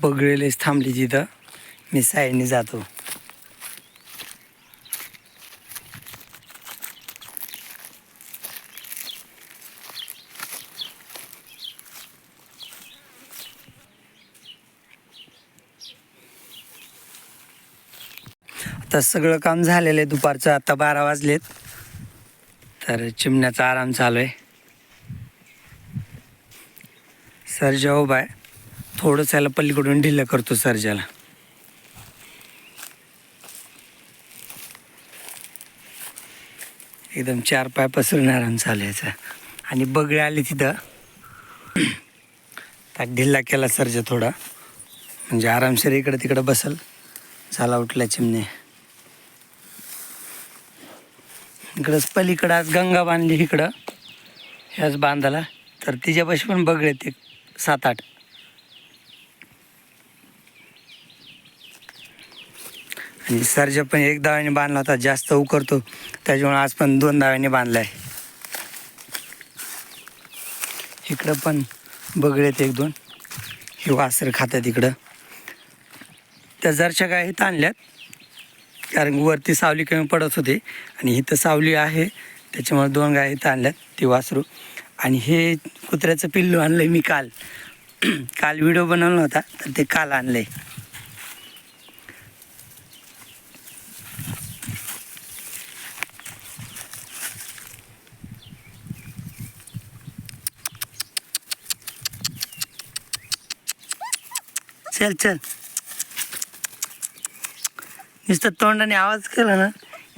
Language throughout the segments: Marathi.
बगळेलेच थांबली तिथं मी साईडने जातो. आता सगळं काम झालेलं आहे. दुपारचं आता बारा वाजलेत. तर चिमण्याचा आराम चालू आहे. सर उभा आहे. थोडंसं याला पलीकडून ढिल्ला करतो सर्जाला एकदम चार पाय पसरणार चालायचा चालू याचा. आणि बगळे आले तिथं. त्यात ढिल्ला केला सर्जा थोडा. म्हणजे आरामशीर इकडं तिकडं बसल. झाला उठला चिमणे. इकडंच पलीकडं आज गंगा बांधली इकडं. ह्याच बांधाला. तर तिच्यापाशी पण बगळे ते सात आठ. सरजा पण एक दाव्याने बांधला होता जास्त उकरतो त्याच्यामुळे आज पण दोन दाव्याने बांधला आहे इकडं पण बगळेत एक दोन. हे वासर खातात इकडं. त्या जरच्या गाय इथं आणल्यात. कारण वरती सावली कमी पडत होती आणि इथं सावली आहे. त्याच्यामुळे दोन गाय इथं आणल्यात ती वासरू. आणि हे कुत्र्याचं पिल्लू आणलं मी काल. काल व्हिडिओ बनवला होता तर ते काल आणलं आहे चल चल. नुसतं तोंडाने आवाज केला ना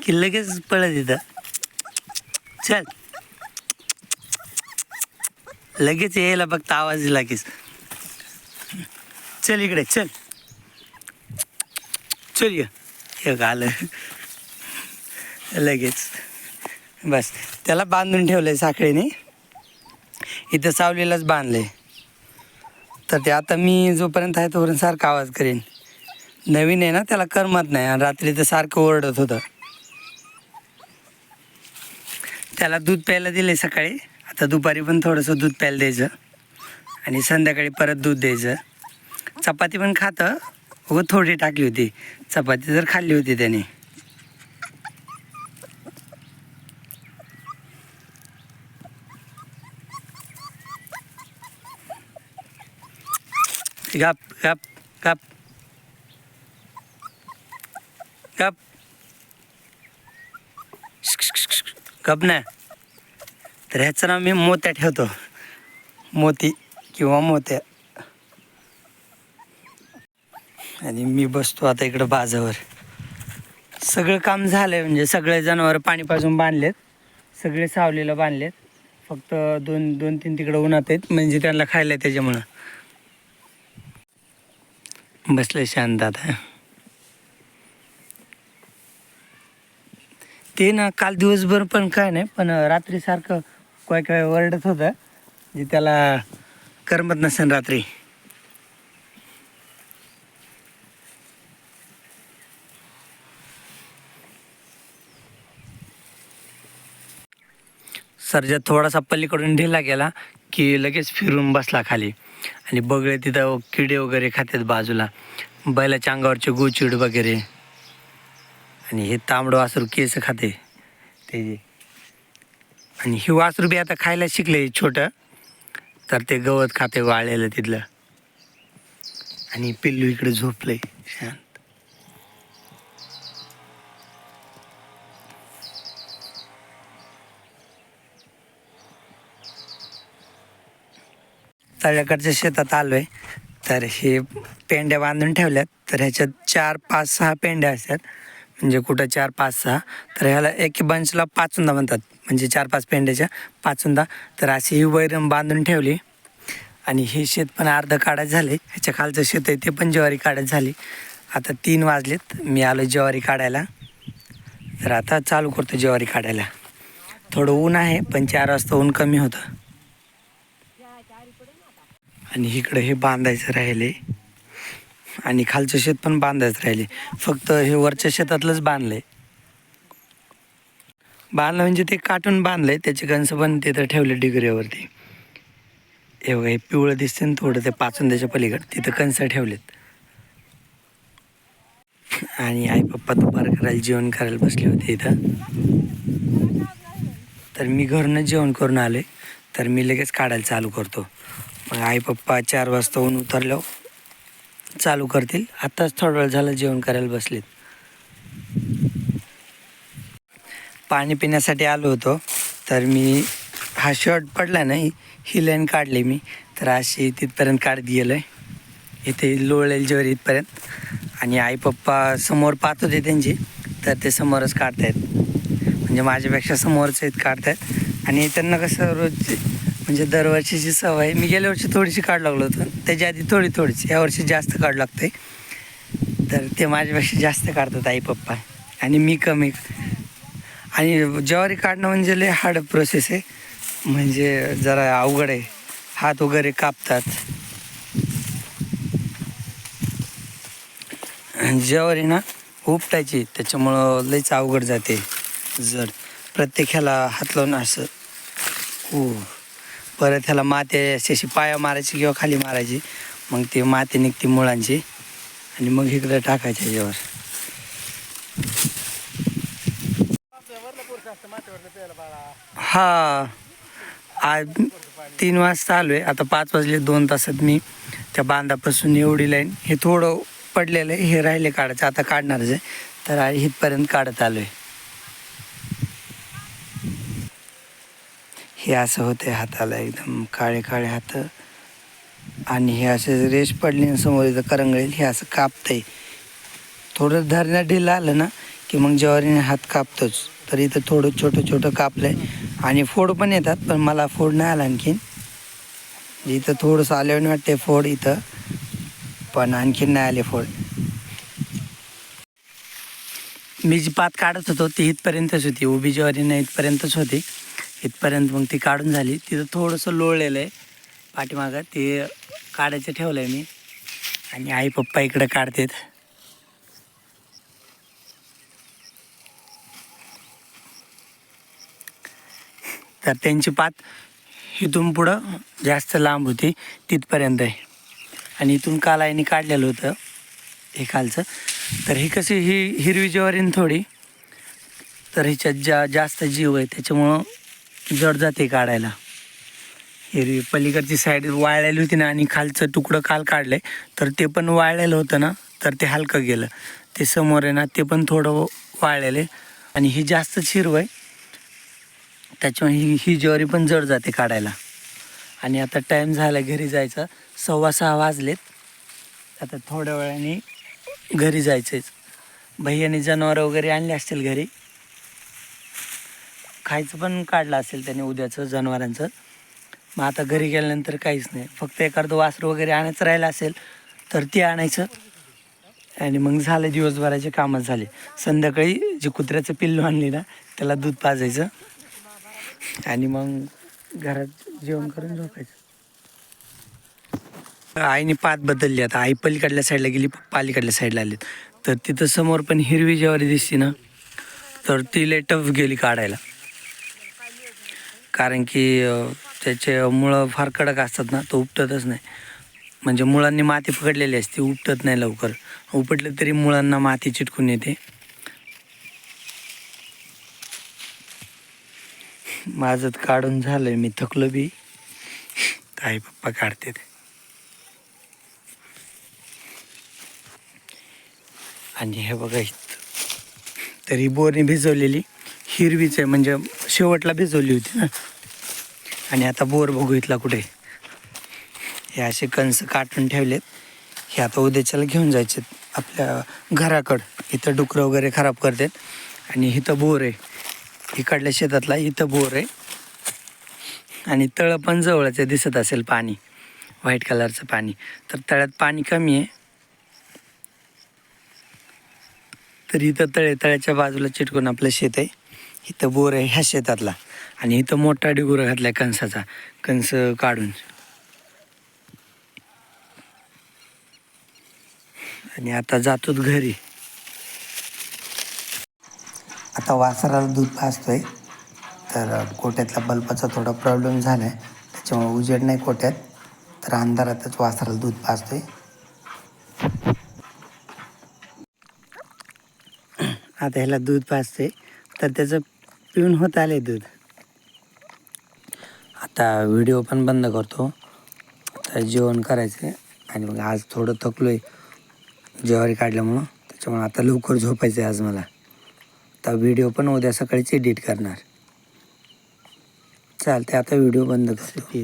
की लगेच पळत येतं. चल. लगेच यायला फक्त आवाज लागेच चल इकडे चल. चल ये. आलं. लगेच. बस. त्याला बांधून ठेवलं आहे साखळीने. इथं सावलीलाच बांधलं आहे तर ते आता मी जोपर्यंत आहे तोपर्यंत सारखा आवाज करेन. नवीन आहे ना त्याला करमत नाही. आणि रात्री तर सारखं ओरडत होतं. त्याला दूध प्यायला दिले सकाळी. आता दुपारी पण थोडंसं दूध प्यायला द्यायचं. आणि संध्याकाळी परत दूध द्यायचं. चपाती पण खातं. व थोडी टाकली होती. चपाती जर खाल्ली होती त्याने. गप गप गप गप गप ना तर ह्याचं नाव मी मोत्या ठेवतो. मोती किंवा मोत्या. आणि मी बसतो आता इकडं बाजावर. सगळं काम झालंय म्हणजे सगळे जनावर पाणी पाजून बांधलेत. सगळे सावलीला बांधलेत. फक्त दोन दोन तीन तिकडं उन्हात आहेत. म्हणजे त्यांना खायला त्याच्यामुळं. बसले शांत आता ते ना काल दिवसभर पण काय नाही पण रात्रीसारखं काय काय वरडत होतं जे त्याला करमत नसेल रात्री. सर्जा थोडासा पलीकडून ढिला गेला की लगेच फिरून बसला खाली. आणि बगळे तिथं किडे वगैरे खातात बाजूला. बैलाच्या अंगावरचे गोचिड वगैरे. आणि हे तांबडं वासरू केस खाते. ते आणि हे वासरू बी आता खायला शिकले छोटं. तर ते गवत खाते वाळलेलं तिथलं. आणि पिल्लू इकडे झोपलंय शांत. तळ्याकडच्या शेतात आलो आहे तर हे पेंड्या बांधून ठेवल्यात. तर ह्याच्यात चार पाच सहा पेंड्या असतात. म्हणजे कुठं चार पाच सहा. तर ह्याला एक बंचला पाचुंदा म्हणतात. म्हणजे चार पाच पेंड्याच्या पाचुंदा. तर अशी ही वैरण बांधून ठेवली. आणि हे शेत पण अर्धं काढायचं झाले. ह्याच्या खालचं शेत आहे ते पण ज्वारी काढायचं झाली. आता तीन वाजलेत. मी आलो ज्वारी काढायला. तर आता चालू करतो ज्वारी काढायला. थोडं ऊन आहे पण चार वाजता ऊन कमी होतं. आणि इकडं हे बांधायचं राहिले. आणि खालचं शेत पण बांधायचं राहिले. फक्त हे वरच्या शेतातलंच बांधलंय. बांधलं म्हणजे ते काटून बांधलंय. त्याचे गंज पण तिथं ठेवले डिग्रीवरती हे बघा, हे पिवळं दिसते ना थोडं ते पाचुंद्याच्या पलीकडे. तिथं कंस ठेवलेत. आणि आई पप्पा दुपार करायला जेवण करायला बसले होते इथं. तर मी घरूनच जेवण करून आले तर मी लगेच काढायला चालू करतो. मग आई पप्पा चार वाजता ऊन उतरल्यावर चालू करतील. आत्ताच थोडा वेळ झालं जेवण करायला बसलेत. पाणी पिण्यासाठी आलो होतो तर मी हा शर्ट पडला नाही ही लाईन काढली मी तर अशी तिथपर्यंत काढत गेलो आहे इथे लोळेल जेवर इथपर्यंत. आणि आई पप्पा समोर पाहत होते त्यांची तर ते समोरच काढतायत. म्हणजे माझ्यापेक्षा समोरच इथं काढतायत. आणि त्यांना कसं रोज म्हणजे दरवर्षीची सवय मी गेल्या वर्षी थोडीशी काढ लागलो होतो. त्याच्या आधी थोडी थोडीशी. यावर्षी जास्त काढ लागते तर ते माझ्यापेक्षा जास्त काढतात आई पप्पा. आणि मी कमी. आणि ज्वारी काढणं म्हणजे लय हार्ड प्रोसेस आहे. म्हणजे जरा अवघड आहे. हात वगैरे कापतात. ज्वारी ना उपटायची. त्याच्यामुळं लयच अवघड जाते. जर प्रत्येक ह्याला हात लावून असं. हो. परत ह्याला माती अशी अशी पाया मारायची किंवा खाली मारायची. मग ती माती निघते मुळांची. आणि मग इकडं टाकायच्या याच्यावर. हा. आज तीन वाजता आलो आहे आता पाच वाजले दोन तासात मी त्या बांधापासून एवढी लाईन. हे थोडं पडलेलं आहे. हे राहिले काढायचं. आता काढणारच आहे. तर इथपर्यंत काढत आलो आहे हे असं होते हाताला एकदम काळे काळे हात. आणि हे असे रेश पडले समोर इथं करंगळेल हे असं कापतंय. थोडं धरण्यात ढिलं आलं ना की मग ज्वारीने हात कापतोच. तर इथं थोडं छोटं छोटं कापलंय. आणि फोड पण येतात पण मला फोड नाही आला आणखीन. इथं थोडंसं आल्यावर वाटते फोड इथं पण आणखीन नाही आले फोड. मी जी पात काढत होतो ती इथपर्यंतच होती. उभी ज्वारी नाही इथपर्यंतच होती. इथपर्यंत मग ती काढून झाली. तिथं थोडंसं लोळलेलं आहे. पाठीमागं ते काढायचं ठेवलं आहे मी. आणि आई पप्पा इकडं काढतात. तर त्यांची पात इथून पुढं जास्त लांब होती. तिथपर्यंत आहे. आणि इथून काल आईने काढलेलं होतं. हे खालचं तर ही कशी ही हिरवी ज्वारीन थोडी. तर हिच्यात जा जास्त जीव आहे. त्याच्यामुळं जड जाते काढायला. हिरवी पलीकडची साईड वाळलेली होती ना आणि खालचं तुकडं काल काढलं तर ते पण वाळलेलं होतं ना तर ते हलकं गेलं. ते समोर आहे ना ते पण थोडं वाळलेलं. आहे आणि ही जास्त हिरवं आहे. त्याच्यामुळे ही ही ज्वारी पण जड जाते काढायला. आणि आता टाईम झाला घरी जायचा. सव्वा सहा वाजलेत. आता थोड्या वेळाने घरी जायचंच भैयाने जनावरं वगैरे आणले असतील घरी. खायचं पण काढलं असेल त्याने उद्याचं जनावरांचं. मग आता घरी गेल्यानंतर काहीच नाही. फक्त एखादं वासरू वगैरे आणायचं राहिलं असेल तर ते आणायचं. आणि मग झालं दिवसभराचे कामं झाले. संध्याकाळी जे कुत्र्याचं पिल्लू आणली ना त्याला दूध पाजायचं. आणि मग घरात जेवण करून झोपायचं. आईने पात बदलली. आता आई पलीकडल्या साईडला गेली पप्पा अलीकडल्या साईडला आले तर तिथं समोर पण हिरवी ज्वारी दिसती ना तर ती लय टफ गेली काढायला. कारण की त्याचे मुळं फार कडक असतात ना तो उपटतच नाही. म्हणजे मुळांनी माती पकडलेली असते उपटत नाही लवकर. उपटलं तरी मुळांना माती चिटकून येते. माझं काढून झालंय मी थकलो बी. आई पप्पा काढते ते आणि हे बघा तरी तर ही बोरणी भिजवलेली हिरवीच आहे. म्हणजे शेवटला भिजवली होती ना. आणि आता बोर बघू इथला कुठे. हे असे कंस काटून ठेवलेत. हे आता उद्याच्याला घेऊन जायचे आपल्या घराकडं. इथं डुकरं वगैरे खराब करतात. आणि इथं बोर आहे. इकडल्या शेतातला इथं बोर आहे. आणि तळं पण जवळच दिसत असेल पाणी. व्हाईट कलरचं पाणी. तर तळ्यात पाणी कमी आहे. तर इथं तळे तळ्याच्या बाजूला चिटकून आपलं शेत आहे. इथं बोर आहे ह्या शेतातला. आणि इथं मोठा डिगुरा घातलाय कणसाचा. कणस काढून. आणि आता जातोच घरी. आता वासराला दूध पाजतोय तर कोट्यातला बल्बाचा थोडा प्रॉब्लेम झाला आहे त्याच्यामुळे उजेड नाही कोट्यात. तर अंधारातच वासराला दूध पाजतोय आता ह्याला दूध पाजते तर त्याचं पिऊन होत आले दूध. आता व्हिडिओ पण बंद करतो. आता जेवण करायचं आणि मग आज थोडं थकलो आहे ज्वारी काढल्यामुळं. त्याच्यामुळं आता लवकर झोपायचं आहे आज मला. तर व्हिडिओ पण उद्या सकाळीच एडिट करणार. चालते आता व्हिडिओ बंद करतो.